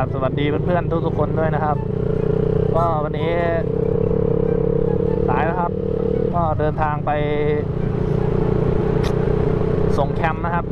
าบสวัสดีเพื่อนๆทุกๆคนด้วยนะครับ ก็วันนี้สายนะครับ ก็เดินทางไปส่งแคมป์นะครับ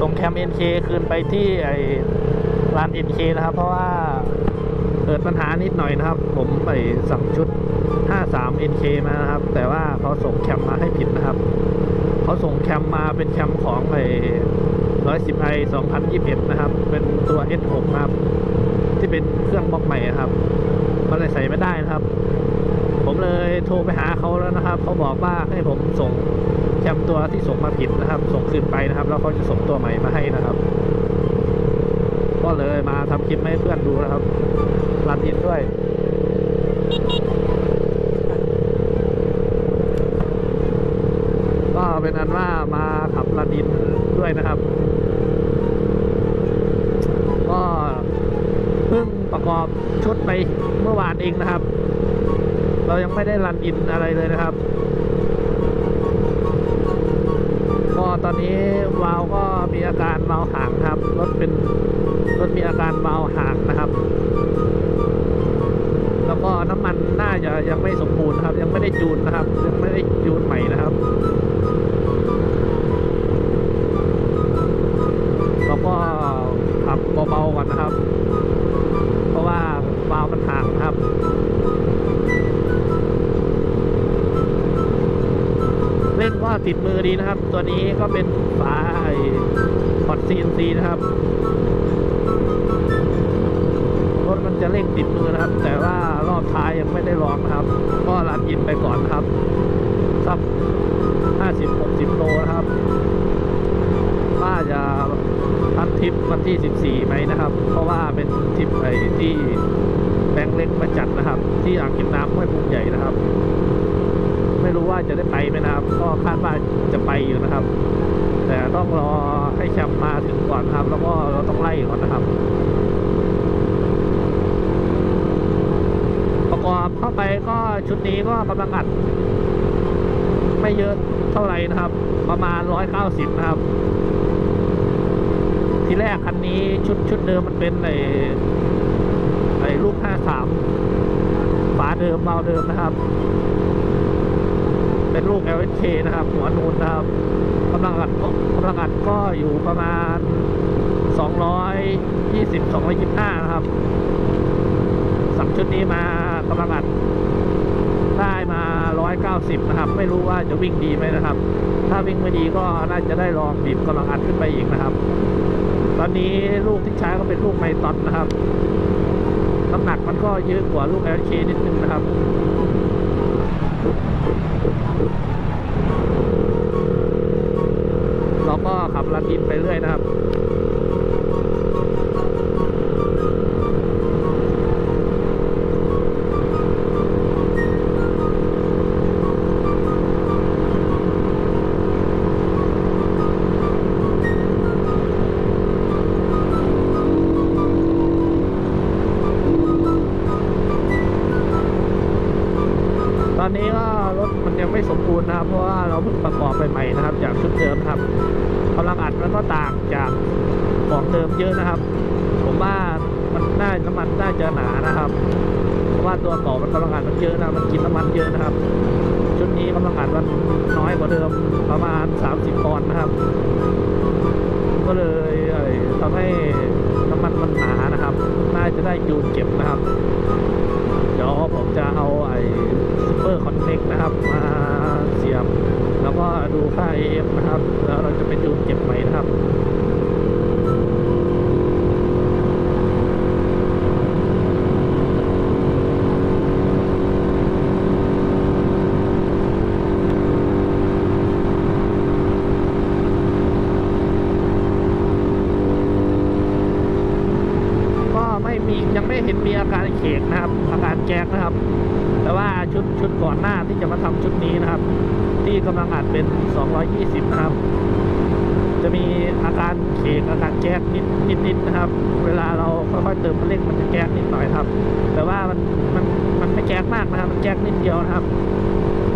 ส่งแคมป์ NK คืนไปที่ไอ้ร้าน NK นะครับ เพราะว่าเกิดปัญหานิดหน่อยนะครับ ผมไปสั่งชุด 53 NK มานะครับ แต่ว่าเขาส่งแคมป์มาให้ผิดนะครับ เขาส่งแคมป์มาเป็นแคมป์ของไอ้ 110 i 2021 นะครับ เป็นตัว S6 นะครับ ที่เป็นเครื่องบล็อกใหม่ครับ มันเลยใส่ไม่ได้นะครับ ผมเลยโทรไปหาเขาแล้วนะครับ เขาบอกว่าให้ผมส่งแคมตัวที่ส่งมาผิดนะครับ ส่งคืนไปนะครับ แล้วเขาจะส่งตัวใหม่มาให้นะครับ ก็เลยมาทำคลิปให้เพื่อนดูนะครับ รันอินด้วยก็เป็นอันว่ามาขับรันอิน ด้วยนะครับ ก็เพิ่งประกอบชุดไปเมื่อวานเองนะครับ เรายังไม่ได้รันอินอะไรเลยนะครับก็ตอนนี้วาวก็มีอาการวาวห่างครับรถเป็นรถมีอาการวาวห่างนะครับ แล้วก็น้ำมันน่าจะยังไม่สมบูรณ์ครับ ยังไม่ได้จูนนะครับ ยังไม่ได้จูนใหม่นะครับ ติดมือดีนะครับ ตัวนี้ก็เป็นฝาไอ้พอด CNC นะครับรถมันจะเร่งติดมือนะครับ แต่ว่ารอบท้ายยังไม่ได้ลองนะครับ ก็รันยินไปก่อนครับสัก50-60โลนะครับว่าจะทัดทริปวันที่ 14ไหมนะครับ เพราะว่าเป็นทริปไอ้ที่แบงค์เล็กมาจัดนะครับ ที่อ่างเก็บน้ำห้วยพุงใหญ่นะครับ ไม่รู้ว่าจะได้ไปไหมนะครับ ก็คาดว่าจะไปอยู่นะครับ แต่ต้องรอให้แชมป์มาถึงก่อนครับ แล้วก็เราต้องไล่ก่อนนะครับ ประกอบเข้าไปก็ชุดนี้ก็กำลังอัด ไม่เยอะเท่าไหร่นะครับ ประมาณ190นะครับ ทีแรกคันนี้ชุดชุดเดิมมันเป็นไอ้ไอลูก53ฝาเดิมเบาเดิมนะครับ เป็นลูก LHK นะครับ หัวนูนนะครับกำลังอัดก็กำลังอัดก็อยู่ประมาณ 220 225 นะครับสั่งชุดนี้มากำลังอัดได้มา 190 นะครับ ไม่รู้ว่าจะวิ่งดีไหมนะครับ ถ้าวิ่งไม่ดีก็น่าจะได้ลองบีบกำลังอัดขึ้นไปอีกนะครับ ตอนนี้ลูกที่ใช้ก็เป็นลูกไมตอนนะครับน้ำหนักมันก็เยอะกว่าลูก LHK นิดนึงนะครับ เราก็ขับลัดดินไปเรื่อยนะครับ ชุดเดิมครับกำลังอัดมันก็ต่างจากของเดิมเยอะนะครับ ผมว่ามันน่าน้ำมันน่าจะหนานะครับ เพราะว่าตัวเก่ามันกำลังอัดมันเยอะนะมันกินน้ำมันเยอะนะครับ ชุดนี้กำลังอัดมันน้อยกว่าเดิมประมาณ 30ปอนด์นะครับ ก็เลยทำให้น้ำมันมันหนานะครับ น่าจะได้จูนเก็บนะครับ เดี๋ยวผมจะเอาไอ้ซูเปอร์คอนเน็กนะครับมา ดูค่า AF นะครับ แล้วเราจะไปจูนเก็บใหม่นะครับ ก็ไม่มียังไม่เห็นมีอาการเขกนะครับ อาการแก๊กนะครับ แต่ว่าชุดชุดก่อนหน้าที่จะมาทำชุดนี้นะครับ ที่กำลังอัดเป็น 220นะครับ จะมีอาการเขกอาการแก๊กนิดนิดนิดนะครับ เวลาเราค่อยๆเติมคันเร่งมันจะแก๊กนิดหน่อยครับ แต่ว่ามันมันมันไม่แก๊กมากนะครับ มันแก๊กนิดเดียวนะครับ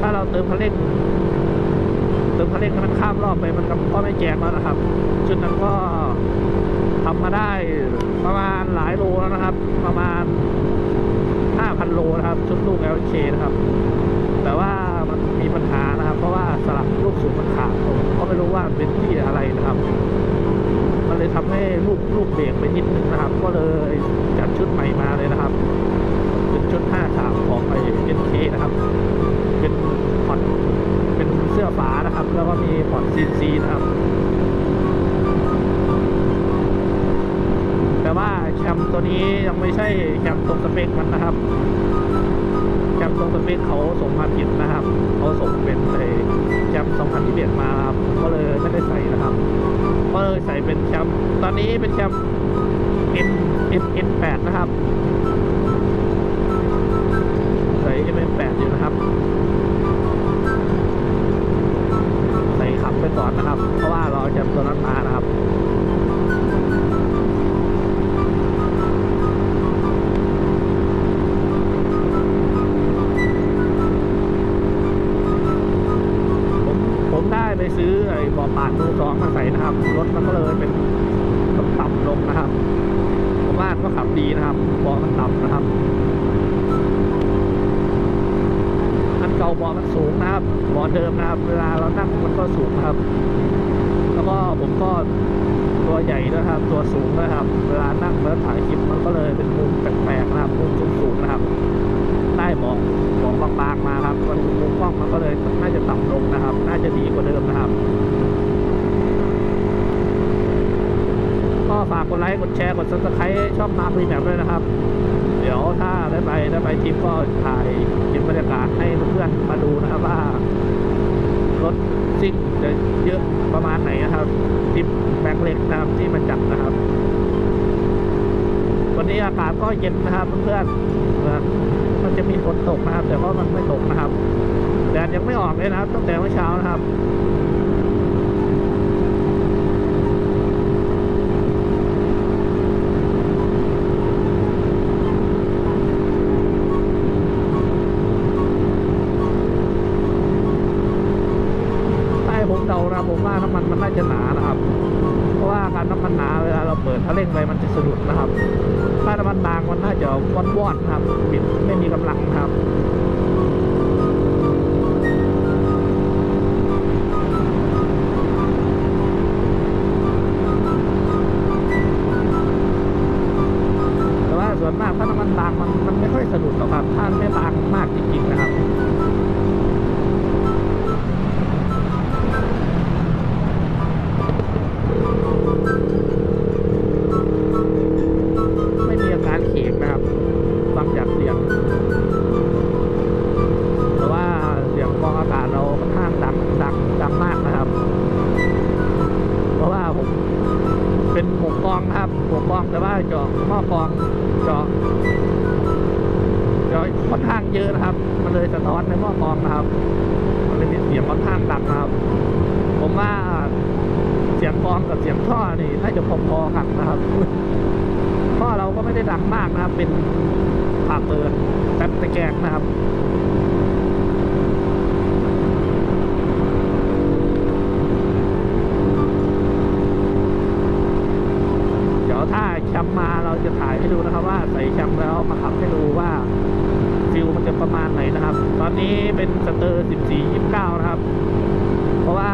ถ้าเราเติมคันเร่งเติมคันเร่งมันข้ามรอบไปมันก็ไม่แก๊กแล้วนะครับ ชุดนั้นก็ทำมาได้ ประมาณหลายโลแล้วนะครับ ประมาณ 5,000 โลนะครับ ชุดลูก LK นะครับ แต่ว่ามันมีปัญหานะครับ เพราะว่าสลักลูกสูงมันขาดผมก็ไม่รู้ว่าเป็นที่อะไรนะครับ มันเลยทำให้ลูกลูกเบรกไปนิดนึงนะครับ ก็เลยจัดชุดใหม่มาเลยนะครับ เป็นชุด53ของไอ้ NK นะครับ เป็นพอร์ตเป็นเสื้อฟ้านะครับ แล้วก็มีพอร์ต CNC นะครับ แต่ว่าแคม ตัวนี้ยังไม่ใช่แคมตรงสเปคมันนะครับ แคมตรงสเปคเขาส่งมาผิดนะครับ เขาส่งเป็นไอแคม2021มาครับ ก็เลยไม่ได้ใส่นะครับ ก็เลยใส่เป็นแคมตอนนี้เป็นแคม M M N 8นะครับ ใส่ M N 8อยู่นะครับ ใส่ขับไปก่อนนะครับ เพราะว่ารอแคมตัวนั้นมา ปานมือสองมาใส่นะครับ รถมันก็เลยเป็นต่ำลงนะครับผมว่านก็ขับดีนะครับบ่อมันต่ำนะครับ อันเก่าบ่อมันสูงนะครับบ่อเดิมนะครับ เวลาเรานั่งมันก็สูงนะครับ แล้วก็ผมก็ตัวใหญ่ด้วยครับ ตัวสูงด้วยครับ เวลานั่งแล้วถ่ายคลิปมันก็เลยเป็นมุมแปลกๆนะครับมุมสูงๆนะครับได้เบอกบอกบางๆมาครับมันมุมกล้องมันก็เลยน่าจะต่ำลงนะครับ น่าจะดีกว่าเดิมนะครับ ก็ ฝากกดไลค์กดแชร์กดซับสไครต์ช่องมารีแมปด้วยนะครับ เดี๋ยวถ้าได้ไปได้ไปทิปก็ถ่ายคลิปบรรยากาศให้เพื่อนๆมาดูนะครับว่ารถซิ่งจะเยอะประมาณไหนนะครับทิปแบงเล็กนะครับที่มันจัดนะครับ วันนี้อากาศก็เย็นนะครับเพื่อนๆเหมือนมันจะมีฝนตกนะครับ แต่ว่ามันไม่ตกนะครับแดดยังไม่ออกเลยนะครับตั้งแต่เมื่อเช้านะครับ ใต้ผมเดานะผมว่าน้ำมันมันน่าจะหนานะครับ เพราะว่าการน้ำมันหนาเวลาเราเปิดถ้าเร่งไปมันจะสะดุดนะครับ ถ้าน้ำมันบางมันน่าจะวอนวอนๆครับบิดไม่มีกำลังครับแต่ว่าส่วนมากถ้าน้ำมันบางมันมัน ข้างเยอะนะครับ มันเลยสะท้อนในหม้อกรองนะครับ มันเลยมีเสียงค่อนข้างดังนะครับ ผมว่าเสียงกรองกับเสียงท่อนี่น่าจะพอๆกันนะครับท่อเราก็ไม่ได้ดังมากนะครับ เป็นผ่าเปิดแป๊บตะแกรงนะครับเดี๋ยวถ้าแคมมาเราจะถ่ายให้ดูนะครับ ว่าใส่แคมแล้วมาขับให้ดู อนนี้เป็นสเตอร์ 14 29 นะครับ เพราะว่า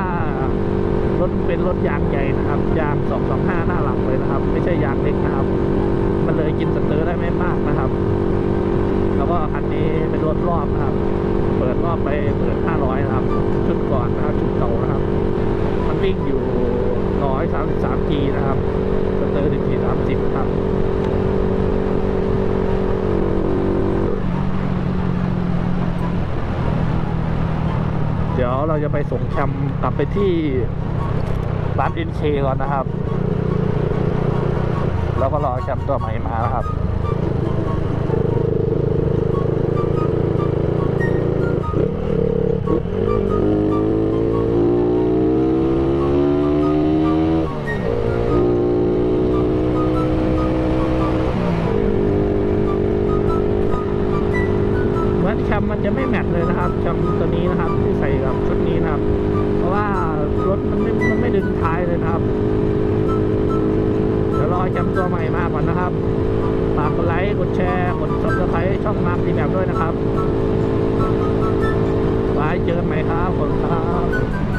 รถเป็นรถยางใหญ่นะครับ ยาง 225 หน้าหลังเลยนะครับ ไม่ใช่ยางเล็กนะครับ มันเลยกินสเตอร์ได้ไม่มากนะครับ แล้วก็คันนี้เป็นรถรอบนะครับ เปิดรอบไปเปิด500 นะครับ ชุดก่อนนะครับ ชุดเก่านะครับ มันวิ่งอยู่ 133ทีนะครับ สเตอร์1ที30 ครับ เราจะไปส่งแคมป์กลับไปที่ร้าน NK ก่อนนะครับ แล้วก็รอแคมป์ตัวใหม่มานะครับเหมือนแคมมันจะไม่แมทเลยนะครับแคมตัวนี้นะครับ ที่ใส่กับชุดนี้นะครับ เพราะว่ารถมันได้เลยครับ เดี๋ยวรอจำตัวใหม่มาก่อนนะครับ ฝากกดไลค์ กดแชร์ กดซับสไครต์ช่องมาร์คดีแบบด้วยนะครับไว้เจอกันใหม่ครับขอบคุณครับ